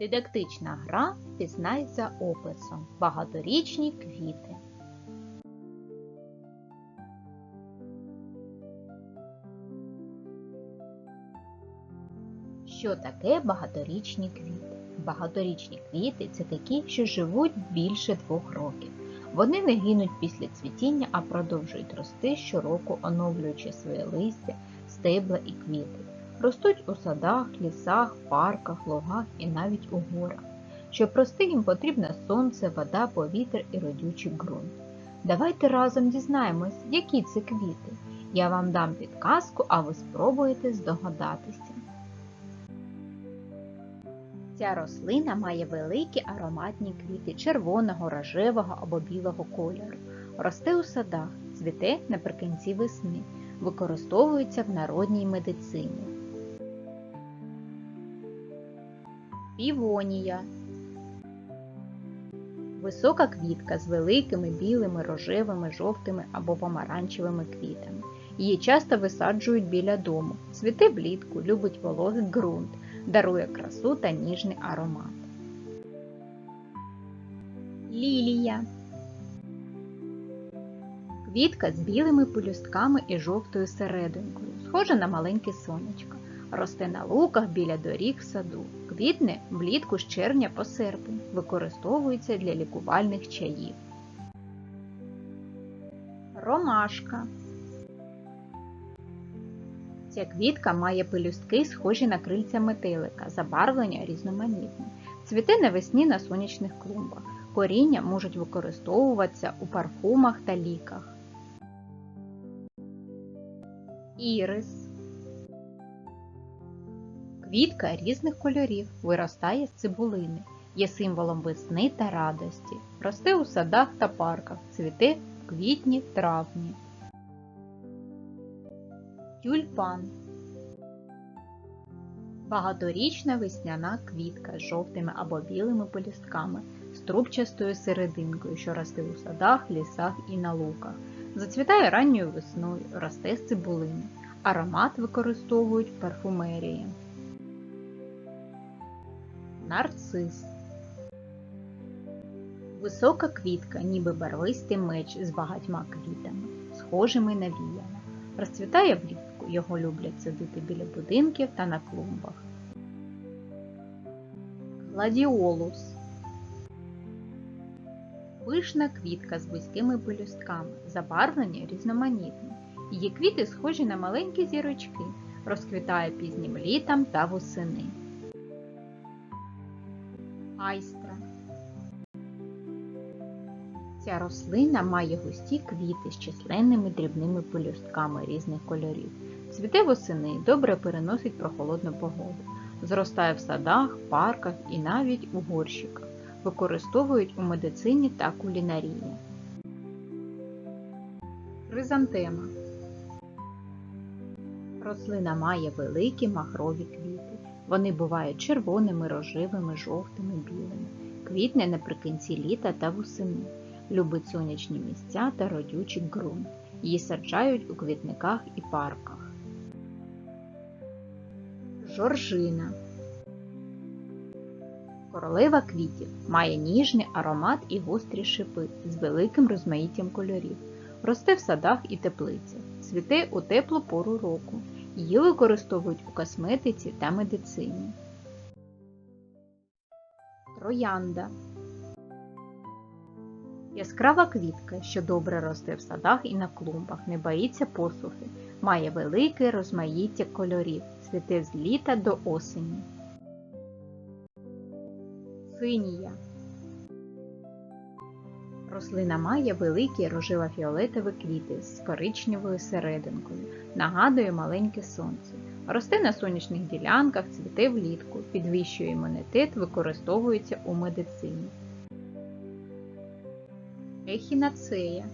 Дидактична гра Пізнай за описом. Багаторічні квіти. Що таке багаторічні квіти? Багаторічні квіти це такі, що живуть більше двох років. Вони не гинуть після цвітіння, а продовжують рости щороку, оновлюючи своє листя, стебла і квіти. Ростуть у садах, лісах, парках, лугах і навіть у горах. Щоб рости їм потрібно сонце, вода, повітря і родючий ґрунт. Давайте разом дізнаємось, які це квіти. Я вам дам підказку, а ви спробуєте здогадатися. Ця рослина має великі ароматні квіти червоного, рожевого або білого кольору. Росте у садах, цвіте наприкінці весни, використовується в народній медицині. Півонія. Висока квітка з великими білими, рожевими, жовтими або помаранчевими квітами. Її часто висаджують біля дому. Цвіте влітку, любить вологий ґрунт, дарує красу та ніжний аромат. Лілія. Квітка з білими пелюстками і жовтою серединкою, схожа на маленьке сонечко. Росте на луках біля доріг в саду. Квітне влітку з червня по серпень. Використовується для лікувальних чаїв. Ромашка. Ця квітка має пелюстки, схожі на крильця метелика, забарвлення різноманітне. Цвіте навесні на сонячних клумбах. Коріння можуть використовуватися у парфумах та ліках. Ірис. Квітка різних кольорів виростає з цибулини, є символом весни та радості. Росте у садах та парках, цвіте в квітні-травні. Тюльпан. Багаторічна весняна квітка з жовтими або білими полістками, з трубчастою серединкою, що росте у садах, лісах і на луках. Зацвітає ранньою весною, росте з цибулини. Аромат використовують в парфумерії. Нарцис. Висока квітка, ніби барвистий меч з багатьма квітами, схожими на віяна. Розцвітає влітку, його люблять садити біля будинків та на клумбах. Гладіолус. Пишна квітка з вузькими пелюстками, забарвлення різноманітне. Її квіти схожі на маленькі зірочки, розквітає пізнім літом та восени. Айстра. Ця рослина має густі квіти з численними дрібними пелюстками різних кольорів. Цвіте восени, добре переносить прохолодну погоду. Зростає в садах, парках і навіть у горщиках. Використовують у медицині та кулінарії. Хризантема. Рослина має великі махрові квіти. Вони бувають червоними, рожевими, жовтими, білими. Квітне наприкінці літа та восени. Любить сонячні місця та родючий ґрунт. Її саджають у квітниках і парках. Жоржина. Королева квітів має ніжний аромат і гострі шипи з великим розмаїттям кольорів. Росте в садах і теплицях. Цвіте у теплу пору року. Її використовують у косметиці та медицині. Троянда. Яскрава квітка, що добре росте в садах і на клумбах, не боїться посухи, має велике розмаїття кольорів, цвіте з літа до осені. Синія. Рослина має великі рожево-фіолетові квіти з коричневою серединкою, нагадує маленьке сонце. Росте на сонячних ділянках, цвіте влітку, підвищує імунітет, використовується у медицині. Ехінацея.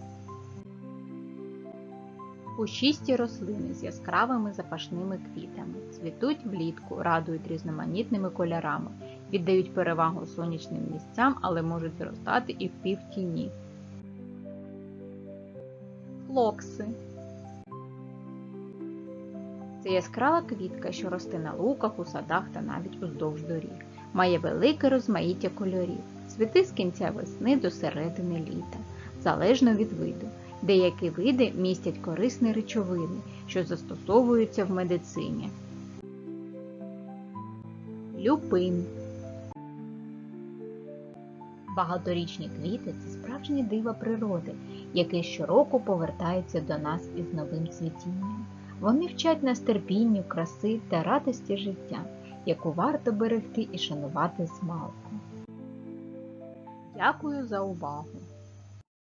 Кущисті рослини з яскравими запашними квітами. Цвітуть влітку, радують різноманітними кольорами, віддають перевагу сонячним місцям, але можуть зростати і в півтіні. Флокси. Це яскрава квітка, що росте на луках, у садах та навіть уздовж доріг. має велике розмаїття кольорів, цвіти з кінця весни до середини літа, залежно від виду. Деякі види містять корисні речовини, що застосовуються в медицині. Люпин Багаторічні квіти це справжнє диво природи, яке щороку повертається до нас із новим цвітінням. Вони вчать нас терпінню, краси та радості життя, яку варто берегти і шанувати з. Дякую за увагу!